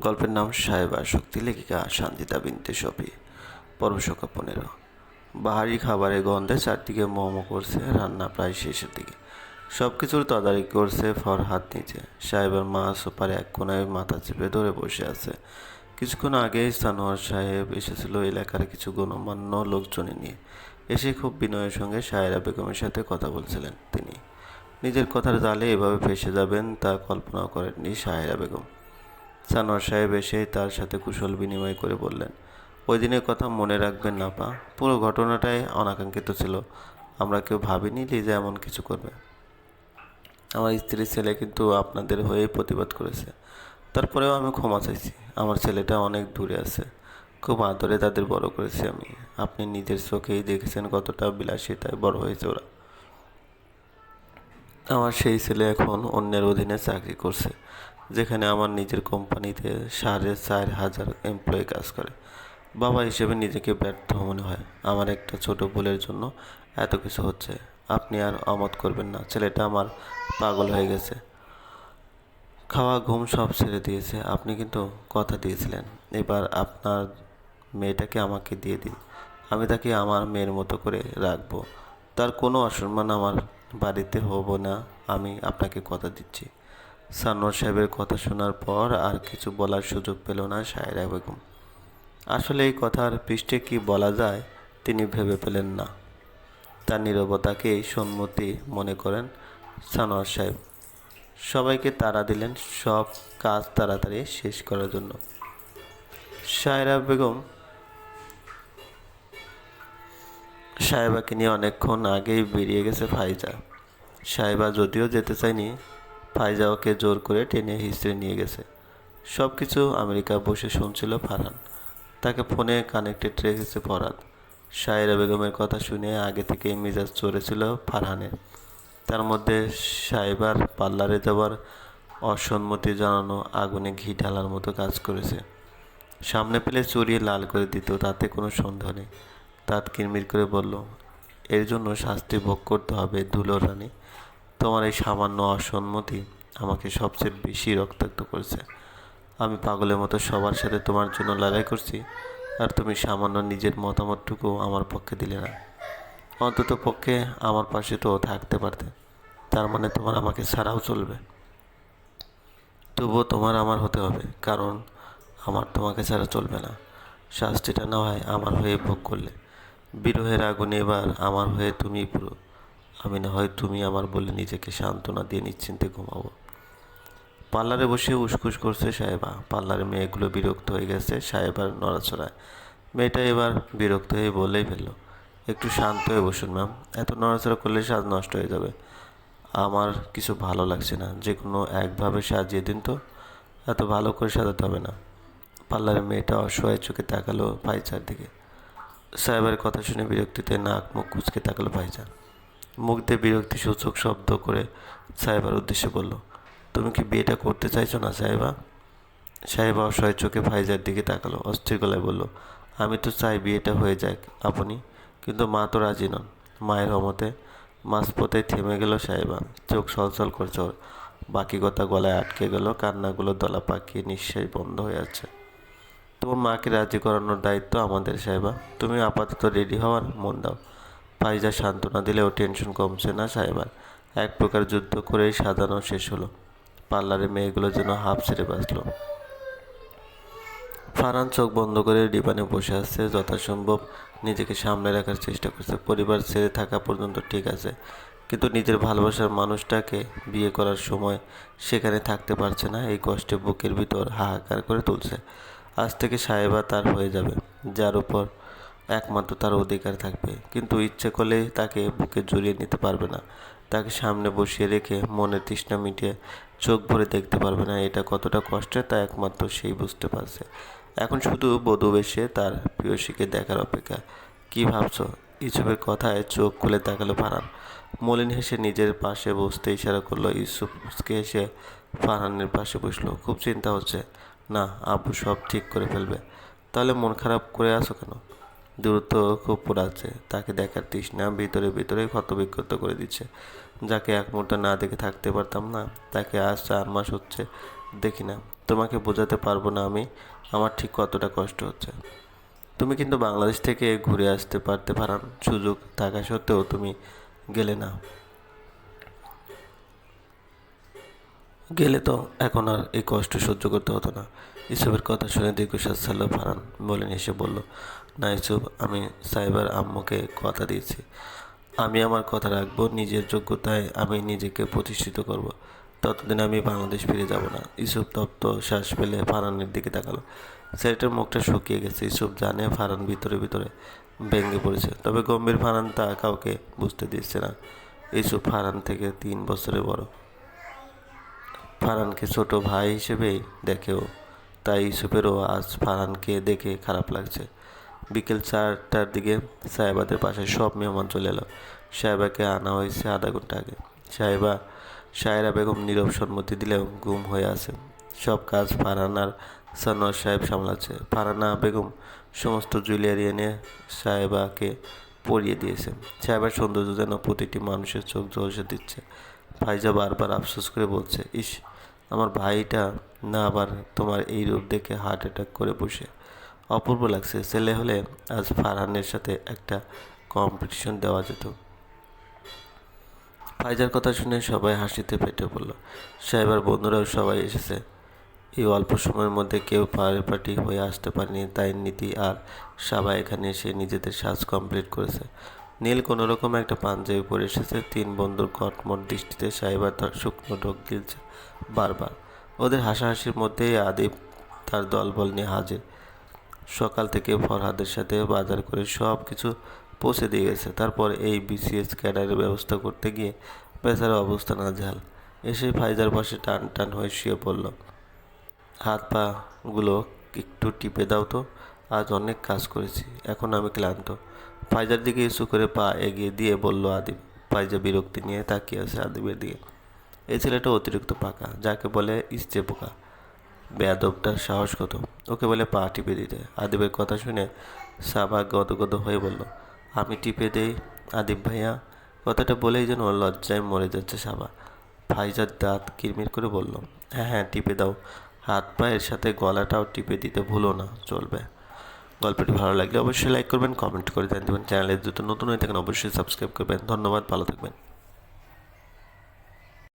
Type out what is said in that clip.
গল্পের নাম সাহেবা, শক্তি লেখিকা শান্তিতা বিনতে শফি পর্ব পনেরো। বাহারি খাবারের গন্ধে চারদিকে মোমো করছে, রান্না প্রায় শেষের দিকে। সব কিছুর তদারকি করছে ফরহাদ নিচে। সাহেবের মা সোপারে এক কোনায় মাথা চেপে ধরে বসে আছে। কিছুক্ষণ আগে সানোয়ার সাহেব এসেছিল এলাকার কিছু গণমান্য লোকজনে নিয়ে। এসে খুব বিনয়ের সঙ্গে সায়রা বেগমের সাথে কথা বলছিলেন তিনি। নিজের কথার জালে এভাবে ফেসে যাবেন তা কল্পনা করেননি সাহেরা বেগম। সানোয়ার সাহেব এসে তার সাথে কুশল বিনিময় করে বললেন, ওই দিনের কথা মনে রাখবেন না পা পুরো ঘটনাটাই অনাকাঙ্ক্ষিত ছিল। আমরা কেউ ভাবিনি লিজা এমন কিছু করবে। আমার স্ত্রীর ছেলে কিন্তু আপনাদের হয়েই প্রতিবাদ করেছে। তারপরেও আমি ক্ষমা চাইছি। আমার ছেলেটা অনেক দূরে আছে। খুব আদরে তাদের বড় করেছি আমি। আপনি নিজের চোখেই দেখেছেন কতটা বিলাসিতায় বড় হয়েছে ওরা। আমার সেই ছেলে এখন অন্যের অধীনে চাকরি করছে। যেখানে আমার নিজের কোম্পানিতে সাড়ে চার হাজার এমপ্লয়ি কাজ করে। বাবা হিসেবে নিজেকে ব্যর্থ মনে হয়। আমার একটা ছোট ভুলের জন্য এত কিছু হচ্ছে। আপনি আর অমত করবেন না। ছেলেটা আমার পাগল হয়ে গেছে। খাওয়া, ঘুম সব ছেড়ে দিয়েছে। আপনি কিন্তু কথা দিয়েছিলেন। এবার আপনার মেয়েটাকে আমাকে দিয়ে দিন। আমি তাকে আমার মেয়ের মতো করে রাখব। তার কোনো অসম্মান আমার বাড়িতে হব না। আমি আপনাকে কথা দিচ্ছি। সানোয়ার সাহেবের কথা শোনার পর আর কিছু বলার সুযোগ পেল না সায়রা বেগম। আসলে এই কথার পৃষ্ঠে কি বলা যায়, তিনি ভেবে পেলেন না। তার নীরবতাকেই সম্মতি মনে করেন সানোয়ার সাহেব। সবাইকে তাড়া দিলেন, সব কাজ তাড়াতাড়ি শেষ করার জন্য। সায়রা বেগম সাহেবাকে নিয়ে অনেকক্ষণ আগেই বেরিয়ে গেছে ফাইজা। সাহেবা যদিও যেতে চায়নি ফাইজা ওকে জোর করে টেনে হিস্ট্রি নিয়ে গেছে। সব কিছু আমেরিকা বসে শুনছিল ফারহান। তাকে ফোনে কানেক্টেড রেখেছে ফরাদ। সায়রা বেগমের কথা শুনে আগে থেকেই মেজাজ চড়েছিল ফারহানের। তার মধ্যে সাইবার পার্লারে যাওয়ার অসম্মতি জানানো আগুনে ঘি ঢালার মতো কাজ করেছে। সামনে পেলে চড়িয়ে লাল করে দিত, তাতে কোনো সন্দেহ নেই। দাঁত কিরমির করে বলল, এর জন্য শাস্তি ভোগ করতে হবে ধুলো রানী। তোমার এই সামান্য অসম্মতি আমাকে সবচেয়ে বেশি রক্তাক্ত করেছে। আমি পাগলের মতো সবার সাথে তোমার জন্য লড়াই করছি আর তুমি সামান্য নিজের মতামতটুকু আমার পক্ষে দিলে না। অন্তত পক্ষে আমার পাশে তো থাকতে পারতে। তার মানে তোমার আমাকে ছাড়াও চলবে। তবুও তোমার আমার হতে হবে, কারণ আমার তোমাকে ছাড়া চলবে না। শাস্তিটা না হয় আমার হয়ে ভোগ করলে। বিরহের আগুনে এবার আমার হয়ে তুমি পুরো। আমি না হয় তুমি আমার বলে নিজেকে সান্ত্বনা দিয়ে নিশ্চিন্তে ঘুমাবো পার্লারে বসে উসকুস করছে সাহেবা। পার্লারে মেয়েগুলো বিরক্ত হয়ে গেছে সাহেবার নড়াচড়ায়। মেয়েটা এবার বিরক্ত হয়ে বলেই ফেলল, একটু শান্ত হয়ে বসুন, ম্যাম। এত নড়াচড়া করলে সাজ নষ্ট হয়ে যাবে। আমার কিছু ভালো লাগছে না। যে কোনো একভাবে সাজিয়ে দিন তো। এত ভালো করে সাজাতে হবে না। পার্লারের মেয়েটা অসহায় চোখে তাকালো পাইচার দিকে। সাহেবের কথা শুনে বিরক্তিতে নাক মুখ কুচকে তাকালো ভাইজান। মুখ দিয়ে বিরক্তি সূচক শব্দ করে সাহেবার উদ্দেশ্যে বলল, তুমি কি বিয়েটা করতে চাইছো না সাহেবা? সাহেবা অসহায় চোখে ভাইজার দিকে তাকালো, অস্থির গলায় বলল, আমি তো চাই বিয়েটা হয়ে যাক, আপনি। কিন্তু মা তো রাজি নন। মায়ের হমতে মাঝপথে থেমে গেল সাহেবা। চোখ সলসল করছে ওর। বাকি কথা গলায় আটকে গেল, কান্নাগুলো দলা পাকিয়ে নিঃশ্বাস বন্ধ হয়ে আছে। তোমার মাকে রাজি করানোর দায়িত্ব আমাদের সাহেবা। তুমি আপাতত রেডি হওয়ার মন দাও। ফাইজা সান্ত্বনা দিলেও টেনশন কমছে না সাহেবার এক প্রকার যুদ্ধ করেই সাজানো শেষ হলো। পার্লারের মেয়েগুলো যেন হাফ ছেড়ে বাঁচলো। ফারহান চোখ বন্ধ করে ডিবানে বসে আসছে যথাসম্ভব নিজেকে সামনে রাখার চেষ্টা করছে। পরিবার ছেড়ে থাকা পর্যন্ত ঠিক আছে, কিন্তু নিজের ভালোবাসার মানুষটাকে বিয়ে করার সময় সেখানে থাকতে পারছে না। এই কষ্টে বুকের ভিতর হাহাকার করে তুলছে। আজ থেকে সাহেবা তার হয়ে যাবে, যার উপর একমাত্র তার অধিকার থাকবে। কিন্তু ইচ্ছে করলে তাকে বুকে জড়িয়ে নিতে পারবে না। তাকে সামনে বসিয়ে রেখে মনের তৃষ্ণা মিটিয়ে চোখ ভরে দেখতে পারবে না। এটা কতটা কষ্টের তা একমাত্র সেই বুঝতে পারছে। এখন শুধু বধূ বেশে তার প্রিয়সীকে দেখার অপেক্ষা। কি ভাবছ? ইসুফের কথায় চোখ খুলে তাকালো ফারহান। মলিন হেসে নিজের পাশে বসতে ইশারা করল। ইউসুফকে এসে ফারহানের পাশে বসল। খুব চিন্তা হচ্ছে। না, আব্বু সব ঠিক করে ফেলবে। তাহলে মন খারাপ করে আসো কেন? দূরত্ব খুব পোড়াচ্ছে তাকে দেখার তৃষ্ণা ভিতরে ভিতরে ক্ষতবিক্ষত করে দিচ্ছে। যাকে এক মুহূর্ত না দেখে থাকতে পারতাম না, তাকে আজ চার মাস হচ্ছে দেখি না। তোমাকে বোঝাতে পারব না আমি, আমার ঠিক কতটা কষ্ট হচ্ছে। তুমি কিন্তু বাংলাদেশ থেকে ঘুরে আসতে পারতে পারান সুযোগ থাকা সত্ত্বেও তুমি গেলে না। গেলে তো এখন আর এই কষ্ট সহ্য করতে হতো না। ইসুফের কথা শুনে দীর্ঘশ্বাস ছাড়ল ফারান বলেন এসে বলল, না ইসুফ, আমি সাইবার আম্মুকে কথা দিয়েছি। আমি আমার কথা রাখব, নিজের যোগ্যতায় আমি নিজেকে প্রতিষ্ঠিত করব। ততদিন আমি বাংলাদেশ ফিরে যাব না। ইসুফ তপ্ত শ্বাস ফেলে ফারানের দিকে তাকালো। ছেলেটার মুখটা শুকিয়ে গেছে। ইসুফ জানে ফারান ভিতরে ভিতরে ভেঙে পড়েছে। তবে গম্ভীর ফারান তা কাউকে বুঝতে দিচ্ছে না। ইসুফ ফারান থেকে তিন বছরের বড়। ফারানকে ছোট ভাই হিসেবেই দেখেও তাই ইউসুফেরও আজ ফারহানকে দেখে খারাপ লাগছে। বিকেল চারটার দিকে সাহেবাদের পাশে সব মেহমান চলে এলো। সাহেবাকে আনা হয়েছে আধা ঘণ্টা আগে। সাহেবা, সাহেরা বেগম নীরব সম্মতি দিলেও গুম হয়ে আছে। সব কাজ ফারহান আর সানোয়ার সাহেব সামলাচ্ছে। ফারহানা বেগম সমস্ত জুয়েলারি এনে সাহেবাকে পরিয়ে দিয়েছে। সাহেবার সৌন্দর্য যেন প্রতিটি মানুষের চোখ ঝলসে দিচ্ছে ফাইজা বারবার আফসোস করে বলছে, ইস আমার ভাইটা না আবার তোমার এই রূপ দেখে হার্ট অ্যাটাক করে বসে। অপূর্ব লাগছে, ছেলে হলে আজ ফারহানের সাথে একটা কম্পিটিশন দেওয়া যেত। ফাইজার কথা শুনে সবাই হাসিতে ফেটে পড়ল। সাহেবার বন্ধুরাও সবাই এসেছে। এই অল্প সময়ের মধ্যে কেউ পারিপাটি হয়ে আসতে পারেনি, তাই নীতি আর সবাই এখানে এসে নিজেদের সাজ কমপ্লিট করেছে। নীল কোনো রকম একটা পাঞ্জাবি পরে এসেছে। তিন বন্ধুর কটমট দৃষ্টিতে সাইবার তার শুকনো ঢোক গিলছে বারবার। ওদের হাসাহাসির মধ্যেই আদিব তার দলবল নিয়ে হাজির। সকাল থেকে ফরহাদের সাথে বাজার করে সব কিছু পৌঁছে দিয়ে গেছে। তারপর এই বিসিএস ক্যাডারের ব্যবস্থা করতে গিয়ে বেচার অবস্থা ঝাল এসে ফাইজার পাশে টান টান হয়ে শুয়ে পড়ল। হাত পাগুলো একটু টিপে দাও তো, আজ অনেক কাজ করেছি, এখন আমি ক্লান্ত। ফাইজার দিকে ইস্যু করে পা এগিয়ে দিয়ে বলল, আদিব, ফাইজা বিরক্তি নিয়ে তাকিয়ে আছে আদিবের দিকে। এই ছেলেটা অতিরিক্ত পাকা, যাকে বলে ইস্তে পোকা বেয়াদবটার সাহস কত? ওকে বলে পা টিপে দিতে। আদিবের কথা শুনে সাবা গদগদ হয়ে বলল, আমি টিপে দেই, আদিব ভাইয়া। কথাটা বলেই যেন লজ্জায় মরে যাচ্ছে সাবা। ফাইজার দাঁত কিরমির করে বলল হ্যাঁ হ্যাঁ টিপে দাও। হাত পায়ের সাথে গলাটাও টিপে দিতে ভুলো না, চলবে। গল্পটি ভালো লাগলে অবশ্যই লাইক করবেন কমেন্ট করে দেন দেবেন। চ্যানেলে যত নতুন হয়ে থাকেন, অবশ্যই সাবস্ক্রাইব করবেন। ধন্যবাদ, ভালো থাকবেন।